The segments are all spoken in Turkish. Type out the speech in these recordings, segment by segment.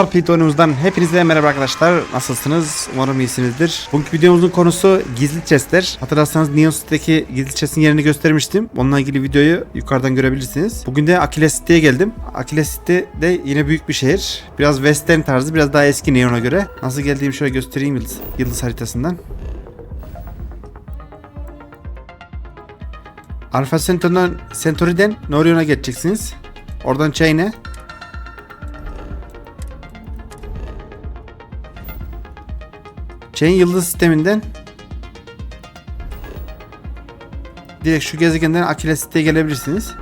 Starfleet oyunumuzdan hepinize merhaba arkadaşlar. Nasılsınız? Umarım iyisinizdir. Bugünkü videomuzun konusu gizli chestler. Hatırlarsanız Neon City'deki gizli chest'in yerini göstermiştim. Onunla ilgili videoyu yukarıdan görebilirsiniz. Bugün de Achilles City'ye geldim. Achilles City de yine büyük bir şehir. Biraz western tarzı, biraz daha eski Neon'a göre. Nasıl geldiğimi şöyle göstereyim yıldız, yıldız haritasından. Alpha Centauri'den Norion'a geçeceksiniz. Oradan Chain'e. Chain yıldız sisteminden direkt şu gezegenden Achilles City'ye gelebilirsiniz.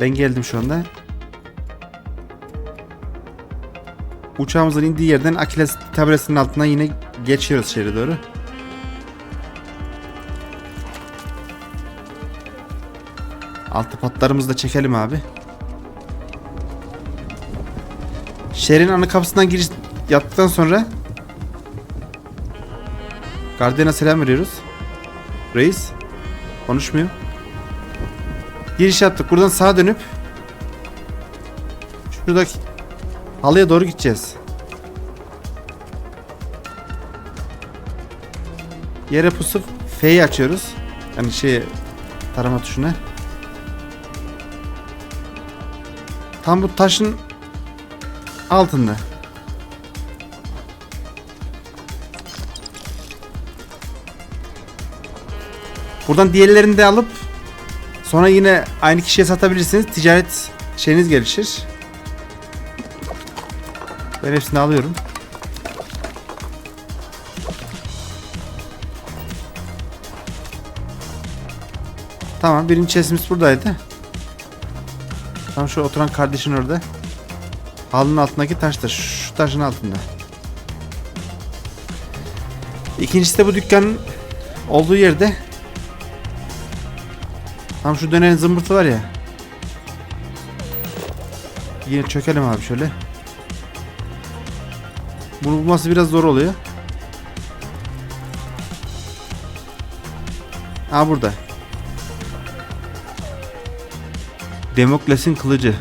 Ben geldim şu anda. Uçağımızın indiği yerden City tabelasının altından yine geçiyoruz şehre doğru. Altı patlarımızı da çekelim abi. Şehrin ana kapısından giriş yaptıktan sonra Gardiyana selam veriyoruz. Reis. Konuşmuyor. Giriş yaptık. Buradan sağa dönüp şuradaki halıya doğru gideceğiz. Yere pusup F'yi açıyoruz. Yani şey tarama tuşuna. Tam bu taşın altında. Buradan diğerlerini de alıp sonra yine aynı kişiye satabilirsiniz. Ticaret şeyiniz gelişir. Ben hepsini alıyorum. Tamam birinci chestimiz buradaydı. Tam şu oturan kardeşin orada. Halının altındaki taşta. Şu taşın altında. İkincisi de bu dükkanın olduğu yerde. Tam şu dönen zımbırtı var ya. Yine çökelim abi şöyle. Bunu bulması biraz zor oluyor. Ha burada. Demokles'in kılıcı.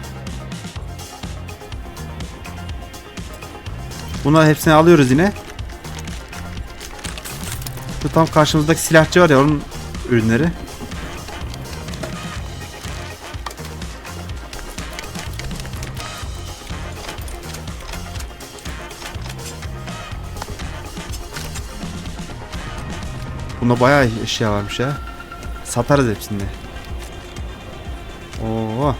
Bunlar hepsini alıyoruz yine. Bu tam karşımızdaki silahçı var ya onun ürünleri. Bunda bayağı eşya varmış ya. Satarız hepsini. Oo.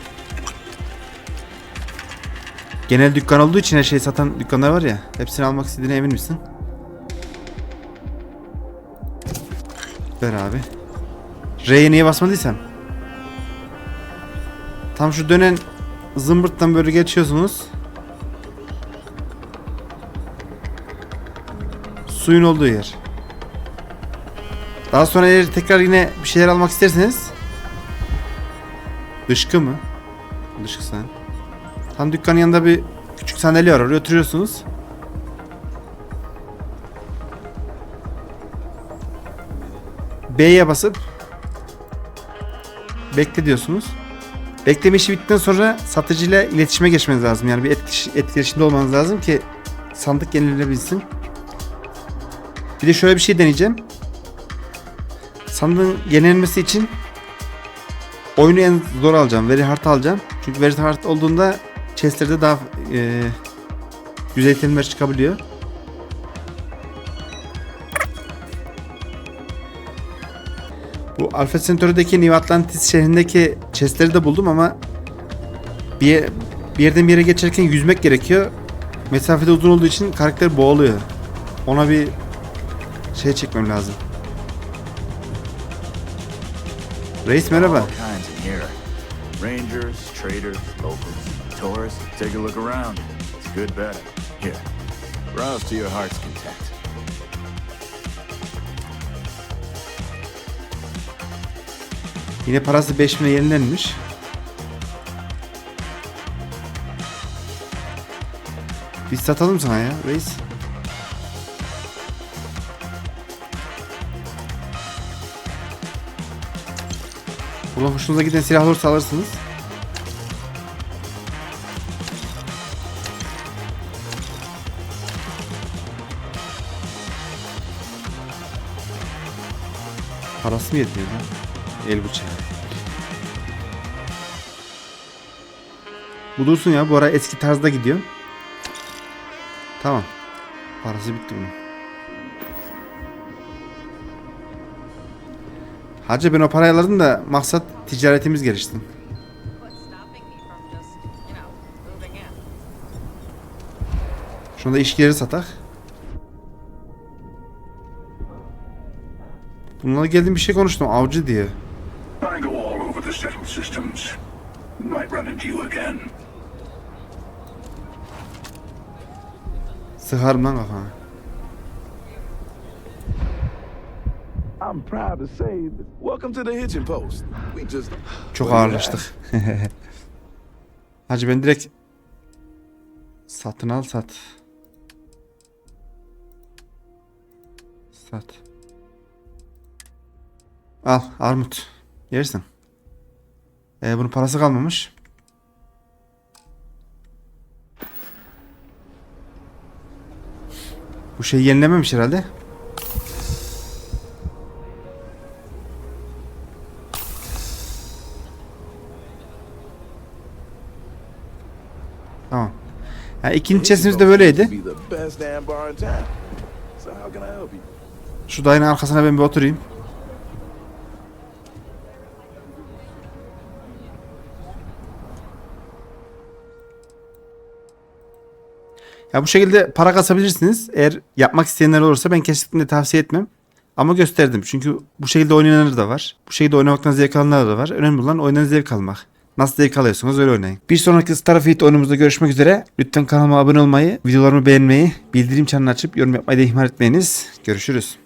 Genel dükkan olduğu için her şeyi satan dükkanlar var ya. Hepsini almak istediğine emin misin? Ver abi. R'ye niye basmadıysam? Tam şu dönen zımbırttan böyle geçiyorsunuz. Suyun olduğu yer. Daha sonra eğer tekrar yine bir şeyler almak isterseniz Dışkı mı? Dışkı sen. Tam dükkanın yanında bir küçük sandalye var. Oraya oturuyorsunuz. B'ye basıp bekle diyorsunuz. Bekleme işi bittikten sonra satıcıyla iletişime geçmeniz lazım. Yani bir etkileş- etkileşimde olmanız lazım ki sandık yenilebilsin. Bir de şöyle bir şey deneyeceğim. Sandığın yenilenmesi için oyunu en zor alacağım. Very hard alacağım. Çünkü very hard olduğunda chestlerde daha e, güzel itemler çıkabiliyor. Bu Alpha Centauri'deki New Atlantis şehrindeki chestleri de buldum ama bir, bir yerden bir yere geçerken yüzmek gerekiyor. Mesafede uzun olduğu için karakter boğuluyor. Ona bir şey çekmem lazım. Reis merhaba. All kinds in here. Rangers, traders, locals, tourists. Take a look around. It's good bet. Here, browse to your heart's content. Yine parası 5000'e yenilenmiş. Biz satalım sana ya reis. Buradan hoşunuza giden silah olursa alırsınız. Parası mı yetmiyor lan? El bıçağı. Bu dursun ya. Bu ara eski tarzda gidiyor. Tamam. Parası bitti bunun. Hacı ben o parayı alırdım da maksat ticaretimiz in? Şunu da işgeri satak. Bununla geldiğim bir şey konuştum. Avcı diye. I go all Çok ağırlaştık. Hacı ben direkt satın al sat. Sat. Al armut. Yersin. Ee, bunun parası kalmamış. Bu şey yenilememiş herhalde. Yani ikinci chestimiz de böyleydi. Şu dayının arkasına ben bir oturayım. Ya bu şekilde para kasabilirsiniz. Eğer yapmak isteyenler olursa ben kesinlikle tavsiye etmem. Ama gösterdim. Çünkü bu şekilde oynayanlar da var. Bu şekilde oynamaktan zevk alanlar da var. Önemli olan oyundan zevk almak. Nasıl zevk alıyorsunuz öyle oynayın. Bir sonraki Starfield oyunumuzda görüşmek üzere. Lütfen kanalıma abone olmayı, videolarımı beğenmeyi, bildirim çanını açıp yorum yapmayı da ihmal etmeyiniz. Görüşürüz.